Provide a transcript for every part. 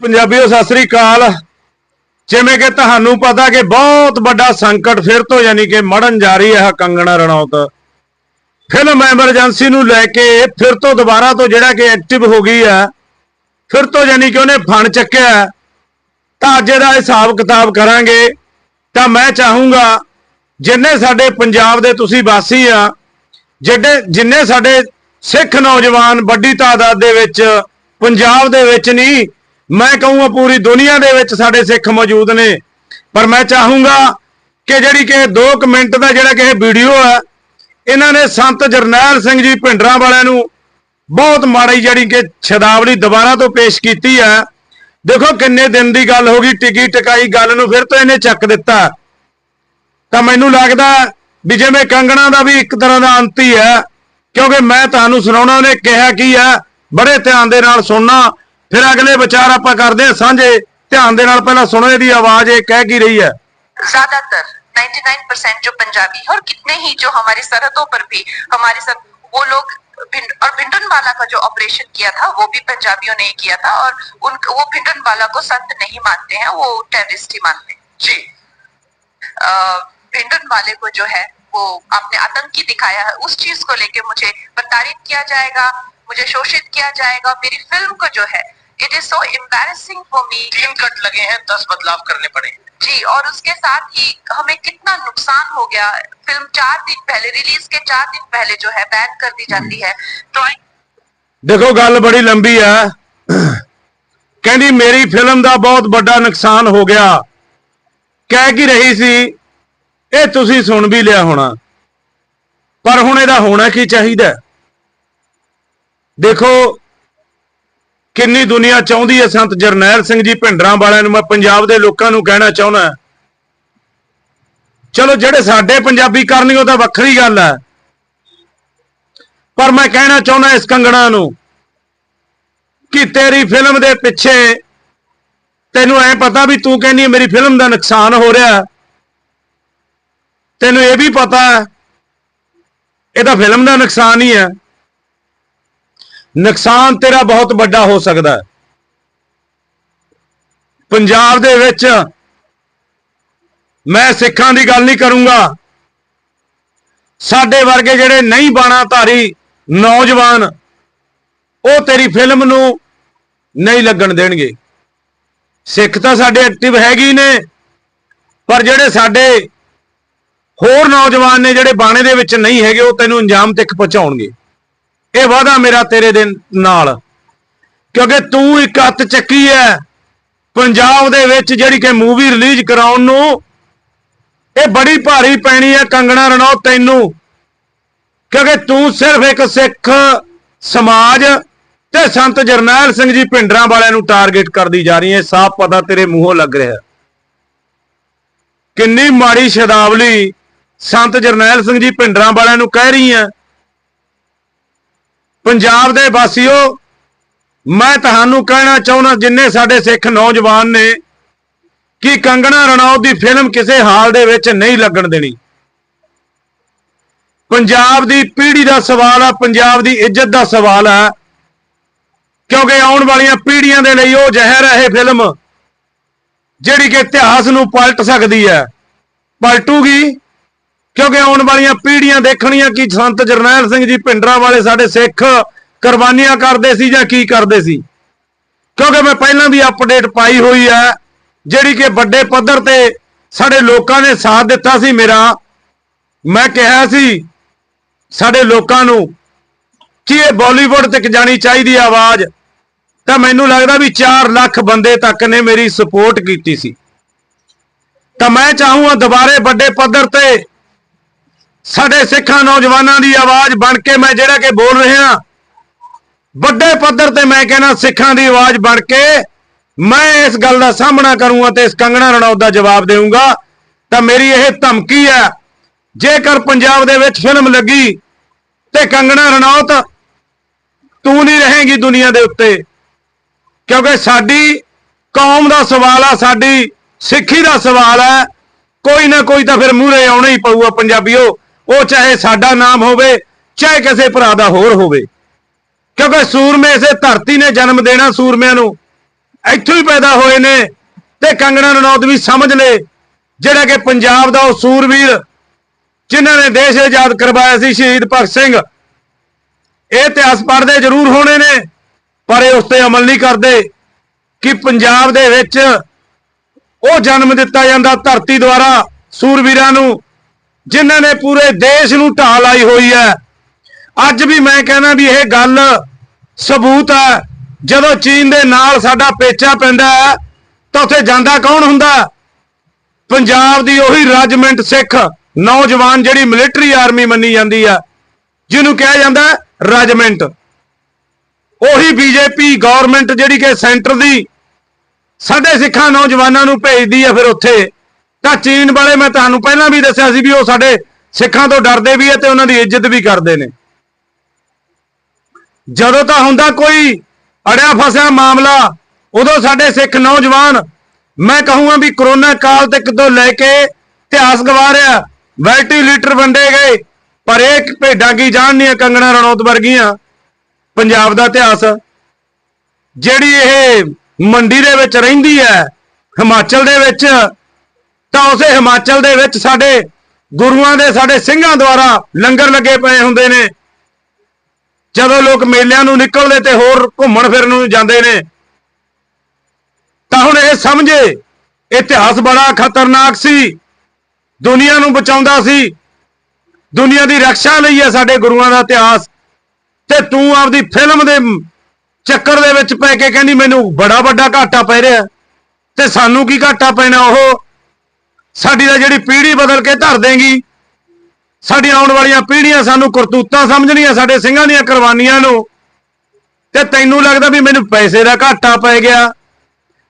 ਪੰਜਾਬੀਓ, ਸਤਿ ਸ੍ਰੀ ਅਕਾਲ। ਜਿਵੇਂ ਕਿ ਤੁਹਾਨੂੰ ਪਤਾ ਕਿ ਬਹੁਤ ਵੱਡਾ ਸੰਕਟ ਫਿਰ ਤੋਂ ਯਾਨੀ ਕਿ ਮੜਨ ਜਾ ਰਹੀ ਹੈ ਕੰਗਣਾ ਰਣੌਤ। ਫਿਲਮ ਐਮਰਜੈਂਸੀ ਨੂੰ ਲੈ ਕੇ ਫਿਰ ਤੋਂ ਦੁਬਾਰਾ ਤੋਂ ਜਿਹੜਾ ਕਿ ਐਕਟਿਵ ਹੋ ਗਈ ਹੈ, ਫਿਰ ਤੋਂ ਯਾਨੀ ਕਿ ਉਹਨੇ ਫਣ ਚੱਕਿਆ ਤਾਂ ਅੱਜ ਦਾ ਹਿਸਾਬ ਕਿਤਾਬ ਕਰਾਂਗੇ। ਤਾਂ ਮੈਂ ਚਾਹੂੰਗਾ, ਜਿੰਨੇ ਸਾਡੇ ਪੰਜਾਬ ਦੇ ਤੁਸੀਂ ਵਾਸੀ ਆ, ਜਿਹੜੇ ਜਿੰਨੇ ਸਾਡੇ ਸਿੱਖ ਨੌਜਵਾਨ ਵੱਡੀ ਤਾਦਾਦ ਦੇ ਵਿੱਚ ਪੰਜਾਬ ਦੇ ਵਿੱਚ ਨਹੀਂ ਮੈਂ ਕਹੂੰਗਾ ਪੂਰੀ ਦੁਨੀਆ ਦੇ ਵਿੱਚ ਸਾਡੇ ਸਿੱਖ ਮੌਜੂਦ ਨੇ, ਪਰ ਮੈਂ ਚਾਹੂੰਗਾ ਕਿ ਜਿਹੜੀ ਕਿ 2 ਮਿੰਟ ਦਾ ਜਿਹੜਾ ਕਿ ਇਹ ਵੀਡੀਓ ਹੈ, ਇਹਨਾਂ ਨੇ ਸੰਤ ਜਰਨੈਲ ਸਿੰਘ ਜੀ ਭਿੰਡਰਾਂ ਵਾਲਿਆਂ ਨੂੰ ਬਹੁਤ ਮਾੜੀ ਜਿਹੜੀ ਕਿ ਸ਼ਬਦਾਵਲੀ ਦੁਬਾਰਾ ਤੋਂ ਪੇਸ਼ ਕੀਤੀ ਹੈ। ਦੇਖੋ ਕਿੰਨੇ ਦਿਨ ਦੀ ਗੱਲ ਹੋ ਗਈ, ਟਿਕੀ ਟਿਕਾਈ ਗੱਲ ਨੂੰ ਫਿਰ ਤੋਂ ਇਹਨੇ ਚੱਕ ਦਿੱਤਾ। ਤਾਂ ਮੈਨੂੰ ਲੱਗਦਾ ਵੀ ਜਿਵੇਂ ਕੰਗਣਾ ਦਾ ਵੀ ਇੱਕ ਤਰ੍ਹਾਂ ਦਾ ਅੰਤ ਹੀ ਹੈ, ਕਿਉਂਕਿ ਮੈਂ ਤੁਹਾਨੂੰ ਸੁਣਾਉਣਾ, ਉਹਨੇ ਕਿਹਾ ਕੀ ਹੈ, ਬੜੇ ਧਿਆਨ ਦੇ ਨਾਲ ਸੁਣਨਾ ਫਿਰ ਅਗਲੇ ਵਿਚਾਰ ਆਪਾਂ ਕਰਦੇ ਹਾਂ ਸਾਂਝੇ ਧਿਆਨ ਦੇ ਨਾਲ ਪਹਿਲਾਂ ਸੁਣੋ ਇਹਦੀ ਆਵਾਜ਼ ਇਹ ਕਹਿ ਕੀ ਰਹੀ ਹੈ ज्यादातर 99% जो पंजाबी और कितने ही जो हमारी सरहदों पर भी हमारे साथ वो लोग भिंड और भिंडनवाला का जो ऑपरेशन किया था वो भी पंजाबियों ने ही किया था और उन वो भिंडनवाला को संत नहीं मानते हैं वो टेररिस्ट ही मानते हैं जी अ, भिंडन वाले को जो है वो आपने आतंकी दिखाया है उस चीज को लेके मुझे प्रताड़ित किया जाएगा मुझे शोषित किया जाएगा मेरी फिल्म को जो है It is so embarrassing for me तीन कट लगे हैं दस बदलाव करने पड़े जी और उसके साथ ही हमें कितना नुकसान हो गया फिल्म चार दिन पहले रिलीज के चार दिन पहले जो है बैन कर दी जाती है ड्राइंग ਦੇਖੋ ਗੱਲ ਬੜੀ ਲੰਬੀ ਆ ਕਹਿੰਦੀ ਮੇਰੀ ਫਿਲਮ ਦਾ ਬਹੁਤ ਵੱਡਾ ਨੁਕਸਾਨ ਹੋ ਗਿਆ ਕਹਿ ਕੀ ਰਹੀ ਸੀ ਇਹ ਤੁਸੀਂ ਸੁਣ ਵੀ ਲਿਆ ਹੋਣਾ ਪਰ ਹੁਣ ਇਹਦਾ ਹੋਣਾ ਕੀ ਚਾਹੀਦਾ ਹੈ? ਦੇਖੋ ਕਿੰਨੀ ਦੁਨੀਆ ਚਾਹੁੰਦੀ ਹੈ ਸੰਤ ਜਰਨੈਲ ਸਿੰਘ ਜੀ ਭਿੰਡਰਾਂ ਵਾਲਿਆਂ ਨੂੰ? ਮੈਂ ਪੰਜਾਬ ਦੇ ਲੋਕਾਂ ਨੂੰ ਕਹਿਣਾ ਚਾਹੁੰਦਾ ਚਲੋ ਜਿਹੜੇ ਸਾਡੇ ਪੰਜਾਬੀ ਕਰਨੀ ਉਹ ਤਾਂ ਵੱਖਰੀ ਗੱਲ ਹੈ। ਪਰ ਮੈਂ ਕਹਿਣਾ ਚਾਹੁੰਦਾ ਇਸ ਕੰਗਣਾ ਨੂੰ ਕਿ ਤੇਰੀ ਫਿਲਮ ਦੇ ਪਿੱਛੇ ਤੈਨੂੰ ਐ ਪਤਾ ਵੀ ਤੂੰ ਕਹਿੰਦੀ ਮੇਰੀ ਫਿਲਮ ਦਾ ਨੁਕਸਾਨ ਹੋ ਰਿਹਾ। ਤੈਨੂੰ ਇਹ ਵੀ ਪਤਾ ਇਹ ਤਾਂ ਫਿਲਮ ਦਾ ਨੁਕਸਾਨ ਹੀ ਹੈ। ਨੁਕਸਾਨ ਤੇਰਾ ਬਹੁਤ ਵੱਡਾ ਹੋ ਸਕਦਾ ਹੈ। ਪੰਜਾਬ ਦੇ ਵਿੱਚ ਮੈਂ ਸਿੱਖਾਂ ਦੀ ਗੱਲ ਨਹੀਂ ਕਰੂੰਗਾ। ਸਾਡੇ ਵਰਗੇ ਜਿਹੜੇ ਨਹੀਂ ਬਾਣਾ ਧਾਰੀ ਨੌਜਵਾਨ, ਉਹ ਤੇਰੀ ਫਿਲਮ ਨੂੰ ਨਹੀਂ ਲੱਗਣ ਦੇਣਗੇ। ਸਿੱਖ ਤਾਂ ਸਾਡੇ ਐਕਟਿਵ ਹੈਗੀ ਨੇ, ਪਰ ਜਿਹੜੇ ਸਾਡੇ ਹੋਰ ਨੌਜਵਾਨ ਨੇ ਜਿਹੜੇ ਬਾਣੇ ਦੇ ਵਿੱਚ ਨਹੀਂ ਹੈਗੇ, ਉਹ ਤੈਨੂੰ ਅੰਜਾਮ ਤੱਕ ਪਹੁੰਚਾਉਣਗੇ। ਇਹ ਵਾਅਦਾ ਮੇਰਾ ਤੇਰੇ ਦੇ ਨਾਲ। ਕਿਉਂਕਿ ਤੂੰ ਇੱਕ ਹੱਥ ਚੱਕੀ ਹੈ ਪੰਜਾਬ ਦੇ ਵਿੱਚ ਜਿਹੜੀ ਕਿ ਮੂਵੀ ਰਿਲੀਜ਼ ਕਰਾਉਣ ਨੂੰ, ਇਹ ਬੜੀ ਭਾਰੀ ਪੈਣੀ ਹੈ ਕੰਗਣਾ ਰਣੌਤ ਤੈਨੂੰ। ਕਿਉਂਕਿ ਤੂੰ ਸਿਰਫ ਇੱਕ ਸਿੱਖ ਸਮਾਜ ਤੇ ਸੰਤ ਜਰਨੈਲ ਸਿੰਘ ਜੀ ਭਿੰਡਰਾਂ ਵਾਲਿਆਂ ਨੂੰ ਟਾਰਗੇਟ ਕਰਦੀ ਜਾ ਰਹੀ ਹੈ ਸਾਫ਼ ਪਤਾ ਤੇਰੇ ਮੂੰਹੋਂ ਲੱਗ ਰਿਹਾ। ਕਿੰਨੀ ਮਾੜੀ ਸ਼ਬਦਾਵਲੀ ਸੰਤ ਜਰਨੈਲ ਸਿੰਘ ਜੀ ਭਿੰਡਰਾਂ ਵਾਲਿਆਂ ਨੂੰ ਕਹਿ ਰਹੀ ਹੈ ਪੰਜਾਬ ਦੇ ਵਾਸੀਓ, ਮੈਂ ਤੁਹਾਨੂੰ ਕਹਿਣਾ ਚਾਹੁੰਦਾ ਜਿੰਨੇ ਸਾਡੇ ਸਿੱਖ ਨੌਜਵਾਨ ਨੇ ਕਿ ਕੰਗਣਾ ਰਣੌਤ ਦੀ ਫਿਲਮ ਕਿਸੇ ਹਾਲ ਦੇ ਵਿੱਚ ਨਹੀਂ ਲੱਗਣ ਦੇਣੀ। ਪੰਜਾਬ ਦੀ ਪੀੜ੍ਹੀ ਦਾ ਸਵਾਲ ਆ, ਪੰਜਾਬ ਦੀ ਇੱਜ਼ਤ ਦਾ ਸਵਾਲ ਆ, ਕਿਉਂਕਿ ਆਉਣ ਵਾਲੀਆਂ ਪੀੜ੍ਹੀਆਂ ਦੇ ਲਈ ਉਹ ਜ਼ਹਿਰ ਹੈ ਇਹ ਫਿਲਮ, ਜਿਹੜੀ ਕਿ ਇਤਿਹਾਸ ਨੂੰ ਪਲਟ ਸਕਦੀ ਹੈ। ਪਲਟੂਗੀ। ਕਿਉਂਕਿ ਆਉਣ ਵਾਲੀਆਂ ਪੀੜ੍ਹੀਆਂ ਦੇਖਣੀਆਂ ਕਿ ਸੰਤ ਜਰਨੈਲ ਸਿੰਘ ਜੀ ਭਿੰਡਰਾਂ ਵਾਲੇ ਸਾਡੇ ਸਿੱਖ ਕੁਰਬਾਨੀਆਂ ਕਰਦੇ ਸੀ ਜਾਂ ਕੀ ਕਰਦੇ ਸੀ। ਕਿਉਂਕਿ ਮੈਂ ਪਹਿਲਾਂ ਵੀ ਅਪਡੇਟ ਪਾਈ ਹੋਈ ਹੈ, ਜਿਹੜੀ ਕਿ ਵੱਡੇ ਪੱਧਰ ਤੇ ਸਾਡੇ ਲੋਕਾਂ ਨੇ ਸਾਥ ਦਿੱਤਾ ਸੀ ਮੇਰਾ। ਮੈਂ ਕਿਹਾ ਸੀ ਸਾਡੇ ਲੋਕਾਂ ਨੂੰ ਕਿ ਇਹ ਬਾਲੀਵੁੱਡ ਤੱਕ ਜਾਣੀ ਚਾਹੀਦੀ ਆਵਾਜ਼। ਤਾਂ ਮੈਨੂੰ ਲੱਗਦਾ ਵੀ 4 ਲੱਖ ਬੰਦੇ ਤੱਕ ਨੇ ਮੇਰੀ ਸਪੋਰਟ ਕੀਤੀ ਸੀ। ਤਾਂ ਮੈਂ ਚਾਹੂੰਗਾ ਦੁਬਾਰੇ ਵੱਡੇ ਪੱਧਰ ਤੇ ਸਾਡੇ ਸਿੱਖਾਂ ਨੌਜਵਾਨਾਂ ਦੀ ਆਵਾਜ਼ ਬਣ ਕੇ ਮੈਂ ਜਿਹੜਾ ਕਿ ਬੋਲ ਰਿਹਾ ਵੱਡੇ ਪੱਧਰ ਤੇ ਮੈਂ ਕਹਿੰਦਾ ਸਿੱਖਾਂ ਦੀ ਆਵਾਜ਼ ਬਣ ਕੇ ਮੈਂ ਇਸ ਗੱਲ ਦਾ ਸਾਹਮਣਾ ਕਰੂੰਗਾ ਤੇ ਇਸ ਕੰਗਣਾ ਰਣੌਤ ਦਾ ਜਵਾਬ ਦੇਵਾਂਗਾ ਤਾਂ ਮੇਰੀ ਇਹ ਧਮਕੀ ਹੈ, ਜੇਕਰ ਪੰਜਾਬ ਦੇ ਵਿੱਚ ਫਿਲਮ ਲੱਗੀ ਤੇ ਕੰਗਣਾ ਰਣੌਤ ਤੂੰ ਨਹੀਂ ਰਹੇਗੀ ਦੁਨੀਆ ਦੇ ਉੱਤੇ, ਕਿਉਂਕਿ ਸਾਡੀ ਕੌਮ ਦਾ ਸਵਾਲ ਆ, ਸਾਡੀ ਸਿੱਖੀ ਦਾ ਸਵਾਲ ਹੈ, ਕੋਈ ਨਾ ਕੋਈ ਤਾਂ ਫਿਰ ਮੂਹਰੇ ਆਉਣਾ ਹੀ ਪਊਗਾ ਪੰਜਾਬੀਓ। ਉਹ ਚਾਹੇ ਸਾਡਾ ਨਾਮ ਹੋਵੇ, ਚਾਹੇ ਕਿਸੇ ਭਰਾ ਦਾ ਹੋਰ ਹੋਵੇ। ਕਿਉਂਕਿ ਸੂਰਮੇ ਇਸੇ ਧਰਤੀ ਨੇ ਜਨਮ ਦੇਣਾ ਸੂਰਮਿਆਂ ਨੂੰ। ਇੱਥੋਂ ਹੀ ਪੈਦਾ ਹੋਏ ਨੇ ਤੇ ਕੰਗਣਾ ਰਣੌਤ ਵੀ ਸਮਝ ਲੈ, ਜਿਹੜਾ ਕਿ ਪੰਜਾਬ ਦਾ ਉਹ ਸੂਰਵੀਰ, ਜਿਨ੍ਹਾਂ ਨੇ ਦੇਸ਼ ਆਜ਼ਾਦ ਕਰਵਾਇਆ ਸੀ ਸ਼ਹੀਦ ਭਗਤ ਸਿੰਘ। ਇਹ ਇਤਿਹਾਸ ਪੜ੍ਹਦੇ ਜ਼ਰੂਰ ਹੋਣੇ ਨੇ, ਪਰ ਇਹ ਉਸ ਤੇ ਅਮਲ ਨਹੀਂ ਕਰਦੇ ਕਿ ਪੰਜਾਬ ਦੇ ਵਿੱਚ ਉਹ ਜਨਮ ਦਿੱਤਾ ਜਾਂਦਾ ਧਰਤੀ ਦੁਆਰਾ ਸੂਰਵੀਰਾਂ ਨੂੰ। ਜਿਨ੍ਹਾਂ ਨੇ ਪੂਰੇ ਦੇਸ਼ ਨੂੰ ਢਾਹ ਲਾਈ ਹੋਈ ਹੈ। ਅੱਜ ਵੀ ਮੈਂ ਕਹਿੰਦਾ ਵੀ ਇਹ ਗੱਲ ਸਬੂਤ ਹੈ। ਜਦੋਂ ਚੀਨ ਦੇ ਨਾਲ ਸਾਡਾ ਪੇਚਾ ਪੈਂਦਾ ਹੈ, ਤਾਂ ਉੱਥੇ ਜਾਂਦਾ ਕੌਣ ਹੁੰਦਾ? ਪੰਜਾਬ ਦੀ ਉਹੀ ਰੈਜੀਮੈਂਟ ਸਿੱਖ ਨੌਜਵਾਨ ਜਿਹੜੀ ਮਿਲਟਰੀ ਆਰਮੀ ਮੰਨੀ ਜਾਂਦੀ ਆ ਜਿਹਨੂੰ ਕਿਹਾ ਜਾਂਦਾ ਰੈਜੀਮੈਂਟ ਉਹੀ ਬੀਜੇਪੀ ਗਵਰਨਮੈਂਟ ਜਿਹੜੀ ਕਿ ਸੈਂਟਰ ਦੀ ਸਾਡੇ ਸਿੱਖਾਂ ਨੌਜਵਾਨਾਂ ਨੂੰ ਭੇਜਦੀ ਆ ਫਿਰ ਉੱਥੇ। ਤਾਂ ਚੀਨ ਵਾਲੇ ਮੈਂ ਤੁਹਾਨੂੰ ਪਹਿਲਾਂ ਵੀ ਦੱਸਿਆ ਸੀ ਵੀ ਉਹ ਸਾਡੇ ਸਿੱਖਾਂ ਤੋਂ ਡਰਦੇ ਵੀ ਆ ਤੇ ਉਹਨਾਂ ਦੀ ਇੱਜ਼ਤ ਵੀ ਕਰਦੇ ਨੇ। ਜਦੋਂ ਤਾਂ ਹੁੰਦਾ ਕੋਈ ਅੜਿਆ ਫਸਿਆ ਮਾਮਲਾ, ਉਦੋਂ ਸਾਡੇ ਸਿੱਖ ਨੌਜਵਾਨ, ਮੈਂ ਕਹੂੰਗਾ ਵੀ ਕਰੋਨਾ ਕਾਲ ਤੱਕ ਤੋਂ ਲੈ ਕੇ ਇਤਿਹਾਸ ਗਵਾਰਿਆ ਲੀਟਰ ਵੰਡੇ ਗਏ, ਪਰ ਇਹ ਭੇਡਾਂ ਕੀ ਜਾਣਨੀਆਂ ਕੰਗਣਾ ਰਣੌਤ ਵਰਗੀਆਂ, ਪੰਜਾਬ ਦਾ ਇਤਿਹਾਸ। ਜਿਹੜੀ ਇਹ ਮੰਡੀ ਦੇ ਵਿੱਚ ਰਹਿੰਦੀ ਹੈ, ਹਿਮਾਚਲ ਦੇ ਵਿੱਚ ਤਾਂ ਉਸੇ ਹਿਮਾਚਲ ਦੇ ਵਿੱਚ ਸਾਡੇ ਗੁਰੂਆਂ ਦੇ, ਸਾਡੇ ਸਿੰਘਾਂ ਦੁਆਰਾ ਲੰਗਰ ਲੱਗੇ ਪਏ ਹੁੰਦੇ ਨੇ। ਜਦੋਂ ਲੋਕ ਮੇਲਿਆਂ ਨੂੰ ਨਿਕਲਦੇ ਤੇ ਹੋਰ ਘੁੰਮਣ ਫਿਰਨ ਨੂੰ ਜਾਂਦੇ ਨੇ, ਤਾਂ ਹੁਣ ਇਹ ਸਮਝੇ, ਇਤਿਹਾਸ ਬੜਾ ਖਤਰਨਾਕ ਸੀ। ਦੁਨੀਆ ਨੂੰ ਬਚਾਉਂਦਾ ਸੀ। ਦੁਨੀਆ ਦੀ ਰੱਖਿਆ ਲਈ ਹੈ ਸਾਡੇ ਗੁਰੂਆਂ ਦਾ ਇਤਿਹਾਸ। ਤੇ ਤੂੰ ਆਪਦੀ ਫਿਲਮ ਦੇ ਚੱਕਰ ਦੇ ਵਿੱਚ ਪੈ ਕੇ ਕਹਿੰਦੀ, ਮੈਨੂੰ ਬੜਾ ਵੱਡਾ ਘਾਟਾ ਪੈ ਰਿਹਾ। ਤੇ ਸਾਨੂੰ ਕੀ ਘਾਟਾ ਪੈਣਾ? ਉਹ ਸਾਡੀ ਤਾਂ ਜਿਹੜੀ ਪੀੜ੍ਹੀ ਬਦਲ ਕੇ ਧਰ ਦੇਗੀ, ਸਾਡੀ ਆਉਣ ਵਾਲੀਆਂ ਪੀੜ੍ਹੀਆਂ ਸਾਨੂੰ ਕਰਤੂਤਾਂ ਸਮਝਣੀਆਂ, ਸਾਡੇ ਸਿੰਘਾਂ ਦੀਆਂ ਕੁਰਬਾਨੀਆਂ ਨੂੰ। ਤੇ ਤੈਨੂੰ ਲੱਗਦਾ ਵੀ ਮੈਨੂੰ ਪੈਸੇ ਦਾ ਘਾਟਾ ਪੈ ਗਿਆ,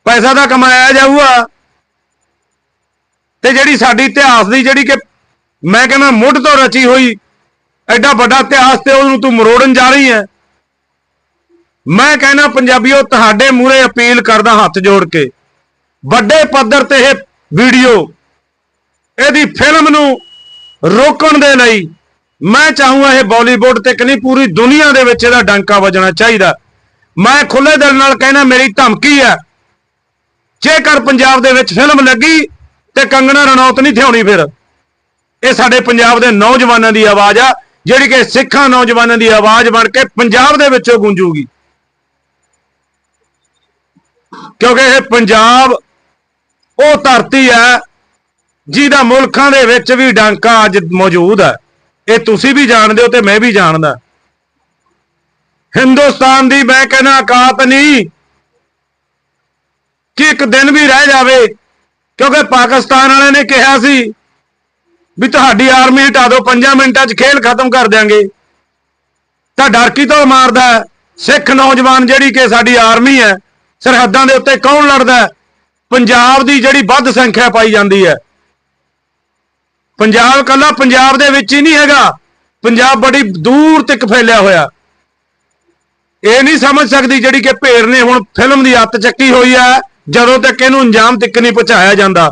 ਪੈਸਾ ਤਾਂ ਕਮਾਇਆ ਜਾਊਗਾ। ਤੇ ਜਿਹੜੀ ਸਾਡੀ ਇਤਿਹਾਸ ਦੀ ਜਿਹੜੀ ਕਿ ਮੈਂ ਕਹਿੰਦਾ ਮੁੱਢ ਤੋਂ ਰਚੀ ਹੋਈ ਐਡਾ ਵੱਡਾ ਇਤਿਹਾਸ ਤੇ ਉਹਨੂੰ ਤੂੰ ਮਰੋੜਨ ਜਾ ਰਹੀ ਹੈ ਮੈਂ ਕਹਿੰਦਾ ਪੰਜਾਬੀਓ, ਤੁਹਾਡੇ ਮੂਹਰੇ ਅਪੀਲ ਕਰਦਾ ਹੱਥ ਜੋੜ ਕੇ। ਵੱਡੇ ਪੱਧਰ ਤੇ ਇਹ ਵੀਡੀਓ ਇਹਦੀ ਫਿਲਮ ਨੂੰ ਰੋਕਣ ਦੇ ਲਈ ਮੈਂ ਚਾਹੂੰਗਾ ਇਹ ਬਾਲੀਵੁੱਡ ਤੇ ਕਿ ਨਹੀਂ ਪੂਰੀ ਦੁਨੀਆ ਦੇ ਵਿੱਚ ਇਹਦਾ ਡਾਂਕਾ ਵੱਜਣਾ ਚਾਹੀਦਾ। ਮੈਂ ਖੁੱਲੇ ਦਿਲ ਨਾਲ ਕਹਿਣਾ ਮੇਰੀ ਧਮਕੀ ਹੈ। ਜੇਕਰ ਪੰਜਾਬ ਦੇ ਵਿੱਚ ਫਿਲਮ ਲੱਗੀ ਤੇ ਕੰਗਣਾ ਰਣੌਤ ਨਹੀਂ ਥਿਆਉਣੀ ਫਿਰ। ਇਹ ਸਾਡੇ ਪੰਜਾਬ ਦੇ ਨੌਜਵਾਨਾਂ ਦੀ ਆਵਾਜ਼ ਆ, ਜਿਹੜੀ ਕਿ ਸਿੱਖਾਂ ਨੌਜਵਾਨਾਂ ਦੀ ਆਵਾਜ਼ ਬਣ ਕੇ ਪੰਜਾਬ ਦੇ ਵਿੱਚੋਂ ਗੂੰਜੂਗੀ। ਕਿਉਂਕਿ ਇਹ ਪੰਜਾਬ ਉਹ ਧਰਤੀ ਹੈ ਜਿਹਦਾ ਮੁਲਕਾਂ ਦੇ ਵਿੱਚ ਵੀ ਡਾਂਕਾ ਅੱਜ ਮੌਜੂਦ ਹੈ। ਇਹ ਤੁਸੀਂ ਵੀ ਜਾਣਦੇ ਹੋ ਤੇ ਮੈਂ ਵੀ ਜਾਣਦਾ। ਹਿੰਦੁਸਤਾਨ ਦੀ ਮੈਂ ਕਹਿੰਦਾ ਔਕਾਤ ਨਹੀਂ ਕਿ ਇੱਕ ਦਿਨ ਵੀ ਰਹਿ ਜਾਵੇ, ਕਿਉਂਕਿ ਪਾਕਿਸਤਾਨ ਵਾਲਿਆਂ ਨੇ ਕਿਹਾ ਸੀ ਵੀ ਤੁਹਾਡੀ ਆਰਮੀ ਹਟਾ ਦਿਓ 5 ਮਿੰਟਾਂ 'ਚ ਖੇਲ ਖਤਮ ਕਰ ਦਿਆਂਗੇ। ਤਾਂ ਡਰ ਕੀ ਤੋਂ ਮਾਰਦਾ ਸਿੱਖ ਨੌਜਵਾਨ ਜਿਹੜੀ ਕਿ ਸਾਡੀ ਆਰਮੀ ਹੈ, ਸਰਹੱਦਾਂ ਦੇ ਉੱਤੇ ਕੌਣ ਲੜਦਾ ਪੰਜਾਬ ਦੀ ਜਿਹੜੀ ਵੱਧ ਸੰਖਿਆ ਪਾਈ ਜਾਂਦੀ ਹੈ। ਪੰਜਾਬ ਕੱਲਾ ਪੰਜਾਬ ਦੇ ਵਿੱਚ ਹੀ ਨਹੀਂ ਹੈਗਾ। ਪੰਜਾਬ ਬੜੀ ਦੂਰ ਤੱਕ ਫੈਲਿਆ ਹੋਇਆ। ਇਹ ਨਹੀਂ ਸਮਝ ਸਕਦੀ ਜਿਹੜੀ ਕਿ ਭੇਰ ਨੇ ਹੁਣ ਫਿਲਮ ਦੀ ਅੱਤ ਚੱਕੀ ਹੋਈ ਹੈ, ਜਦੋਂ ਤੱਕ ਇਹਨੂੰ ਅੰਜਾਮ ਤੱਕ ਨਹੀਂ ਪਹੁੰਚਾਇਆ ਜਾਂਦਾ।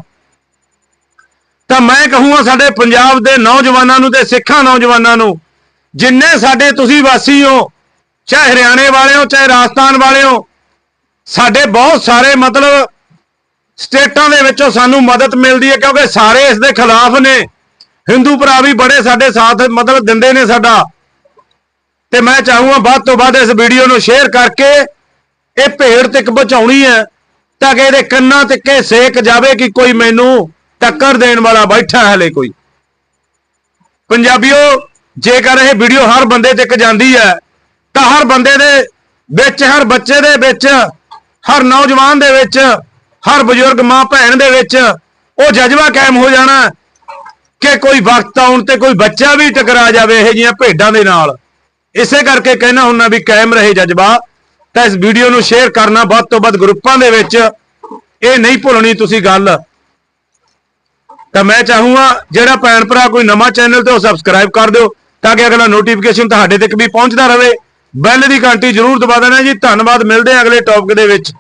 ਤਾਂ ਮੈਂ ਕਹੂੰਗਾ ਸਾਡੇ ਪੰਜਾਬ ਦੇ ਨੌਜਵਾਨਾਂ ਨੂੰ ਤੇ ਸਿੱਖਾਂ ਨੌਜਵਾਨਾਂ ਨੂੰ, ਜਿੰਨੇ ਸਾਡੇ ਤੁਸੀਂ ਵਾਸੀ ਹੋ, ਚਾਹੇ ਹਰਿਆਣੇ ਵਾਲੇ ਹੋ, ਚਾਹੇ ਰਾਜਸਥਾਨ ਵਾਲੇ ਹੋ, ਸਾਡੇ ਬਹੁਤ ਸਾਰੇ ਮਤਲਬ ਸਟੇਟਾਂ ਦੇ ਵਿੱਚੋਂ ਸਾਨੂੰ ਮਦਦ ਮਿਲਦੀ ਹੈ ਕਿਉਂਕਿ ਸਾਰੇ ਇਸ ਦੇ ਖਿਲਾਫ ਨੇ। ਹਿੰਦੂ ਭਰਾ ਵੀ ਬੜੇ ਸਾਡੇ ਸਾਥ ਮਤਲਬ ਦਿੰਦੇ ਨੇ ਸਾਡਾ। ਤੇ ਮੈਂ ਚਾਹੂੰਗਾ ਵੱਧ ਤੋਂ ਵੱਧ ਇਸ ਵੀਡੀਓ ਨੂੰ ਸ਼ੇਅਰ ਕਰਕੇ ਇਹ ਭੇੜ ਤੱਕ ਪਹੁੰਚਾਉਣੀ ਹੈ, ਤਾਂ ਕਿ ਇਹਦੇ ਕੰਨਾਂ ਤੱਕ ਇਹ ਸੇਕ ਜਾਵੇ ਕਿ ਕੋਈ ਮੈਨੂੰ ਟੱਕਰ ਦੇਣ ਵਾਲਾ ਬੈਠਾ ਹੈ ਹਲੇ ਕੋਈ। ਪੰਜਾਬੀਓ, ਜੇਕਰ ਇਹ ਵੀਡੀਓ ਹਰ ਬੰਦੇ ਤੱਕ ਜਾਂਦੀ ਹੈ, ਤਾਂ ਹਰ ਬੰਦੇ ਦੇ ਵਿੱਚ, ਹਰ ਬੱਚੇ ਦੇ ਵਿੱਚ, ਹਰ ਨੌਜਵਾਨ ਦੇ ਵਿੱਚ, ਹਰ ਬਜ਼ੁਰਗ ਮਾਂ ਭੈਣ ਦੇ ਵਿੱਚ ਉਹ ਜਜ਼ਬਾ ਕਾਇਮ ਹੋ ਜਾਣਾ। ਕਿ ਕੋਈ ਵਕਤ ਆਉਣ ਤੇ ਕੋਈ ਬੱਚਾ ਵੀ ਟਕਰਾ ਜਾਵੇ ਇਹ ਜੀਆਂ ਭੇਡਾਂ ਦੇ ਨਾਲ। ਇਸੇ ਕਰਕੇ ਕਹਿਣਾ ਹੁੰਨਾ ਵੀ ਕਾਇਮ ਰਹੇ ਜਜ਼ਬਾ। ਤਾਂ ਇਸ ਵੀਡੀਓ ਨੂੰ ਸ਼ੇਅਰ ਕਰਨਾ ਵੱਧ ਤੋਂ ਵੱਧ ਗਰੁੱਪਾਂ ਦੇ ਵਿੱਚ। ਇਹ ਨਹੀਂ ਭੁੱਲਣੀ ਤੁਸੀਂ ਗੱਲ। ਤਾਂ ਮੈਂ ਚਾਹੂੰਗਾ ਜਿਹੜਾ ਭੈਣ ਭਰਾ ਕੋਈ ਨਵਾਂ ਚੈਨਲ ਤੇ ਉਹ ਸਬਸਕ੍ਰਾਈਬ ਕਰ ਦਿਓ ਤਾਂ ਕਿ ਅਗਲਾ ਨੋਟੀਫਿਕੇਸ਼ਨ ਤੁਹਾਡੇ ਤੱਕ ਵੀ ਪਹੁੰਚਦਾ ਰਹੇ। ਬੈਲ ਦੀ ਘੰਟੀ ਜ਼ਰੂਰ ਦਬਾ ਦੇਣਾ ਜੀ। ਧੰਨਵਾਦ, ਮਿਲਦੇ ਹਾਂ ਅਗਲੇ ਟੌਪਿਕ ਦੇ ਵਿੱਚ।